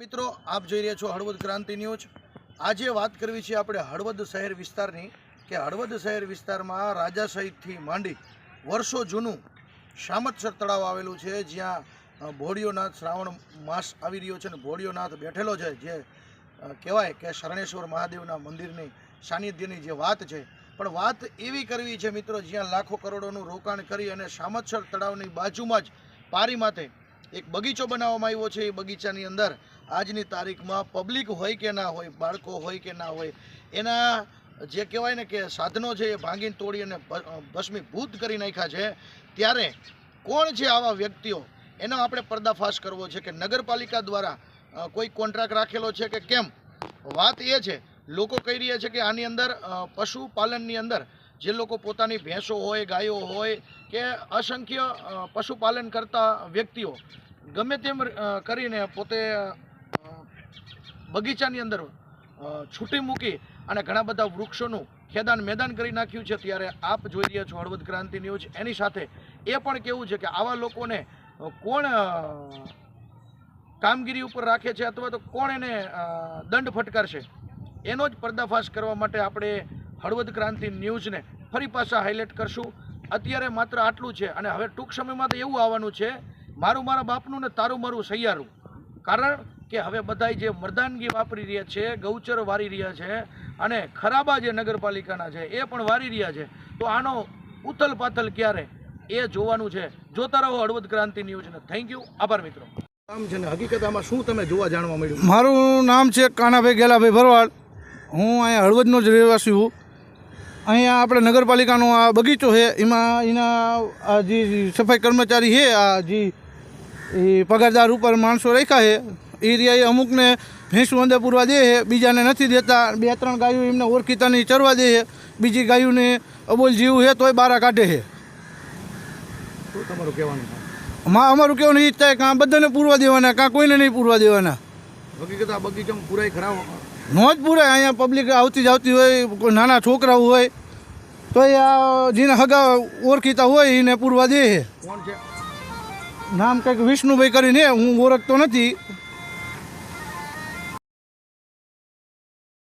મિત્રો, આપ જોઈ રહ્યા છો હળવદ ક્રાંતિ ન્યૂઝ. આજે વાત કરવી છે આપણે હળવદ શહેર વિસ્તારની, કે હળવદ શહેર વિસ્તારમાં રાજા સહિતથી માંડી વર્ષો જૂનું શામતસર તળાવ આવેલું છે, જ્યાં ભોળિયોનાથ શ્રાવણ માસ આવી રહ્યો છે અને ભોળિયોનાથ બેઠેલો છે, જે કહેવાય કે શરણેશ્વર મહાદેવના મંદિરની સાનિધ્યની જે વાત છે. પણ વાત એવી કરવી છે, મિત્રો, જ્યાં લાખો કરોડોનું રોકાણ કરી અને શામતસર તળાવની બાજુમાં જ પારી માથે એક બગીચો બનાવવામાં આવ્યો છે એ બગીચાની અંદર. આજની તારીખમાં પબ્લિક હોય કે ના હોય, બાળકો હોય કે ના હોય, એના જે કહેવાય ને કે સાધનો છે એ ભાંગીને તોડી અને ભસ્મીભૂત કરી નાખ્યા છે. ત્યારે કોણ છે આવા વ્યક્તિઓ? એનો આપણે પર્દાફાશ કરવો છે કે નગરપાલિકા દ્વારા કોઈ કોન્ટ્રાક્ટ રાખેલો છે કે કેમ? વાત એ છે. લોકો કહી રહ્યા છે કે આની અંદર પશુપાલનની અંદર જે લોકો પોતાની ભેંસો હોય, ગાયો હોય કે અસંખ્ય પશુપાલન કરતા વ્યક્તિઓ, ગમે તેમ કરીને પોતે બગીચાની અંદર છૂટી મૂકી અને ઘણા બધા વૃક્ષોનું ખેદાન મેદાન કરી નાખ્યું છે, ત્યારે આપ જોઈ રહ્યા છો હળવદ ક્રાંતિ ન્યૂઝ. એની સાથે એ પણ કેવું છે કે આવા લોકોને કોણ કામગીરી ઉપર રાખે છે અથવા તો કોણ એને દંડ ફટકારશે? એનો જ પર્દાફાશ કરવા માટે આપણે હળવદ ક્રાંતિ ન્યૂઝને ફરી પાછા હાઇલાઇટ કરશું. અત્યારે માત્ર આટલું છે અને હવે ટૂંક સમયમાં તો એવું આવવાનું છે મારું મારા બાપનું ને તારું મારું સૈયારું. કારણ કે હવે બધા જે મર્દાનગી વાપરી રહ્યા છે ગૌચર વારી રહ્યા છે અને ખરાબા જે નગરપાલિકાના છે એ પણ વારી રહ્યા છે તો આનો ઉથલ પાથલ ક્યારે એ જોવાનું છે. જોતા રહો હળવદ ક્રાંતિ ન્યૂઝને થેન્ક યુ આભાર મિત્રો. આમ છે ને હકીકત આમાં શું તમે જોવા જાણવા મળ્યું? મારું નામ છે કાનાભાઈ ગેલાભાઈ ભરવાડ. હું અહીંયા હળવદનો જ રહેવાસી છું અહીંયા આપણે નગરપાલિકાનો આ બગીચો છે. એમાં એના આ જે સફાઈ કર્મચારી છે આ જે એ પગારદાર ઉપર માણસો રાખ્યા છે. એ રહ્યા અમુકને ભેંસું અંદર પૂરવા દે છે બીજાને નથી દેતા. બે ત્રણ ગાયો એમને ઓળખીતાની ચરવા દે છે. બીજી ગાયોને અબોલ જીવ છે તોય બારા કાઢે છે. તમારું કહેવાનું માં અમારું કહેવાનું એ જ થાય કે બધાને પૂરવા દેવાના કાં કોઈને નહીં પૂરવા દેવાના. હકીકત આ બગીચામાં પૂરાય ખરાબ નો જ પૂરાય અહીંયા પબ્લિક આવતી જાવતી હોય કોઈ નાના છોકરાઓ હોય તો એ આ જેને હગા ઓળખીતા હોય એને પૂરવા દે. નામ કંઈક વિષ્ણુભાઈ કરીને હું ઓળખતો નથી.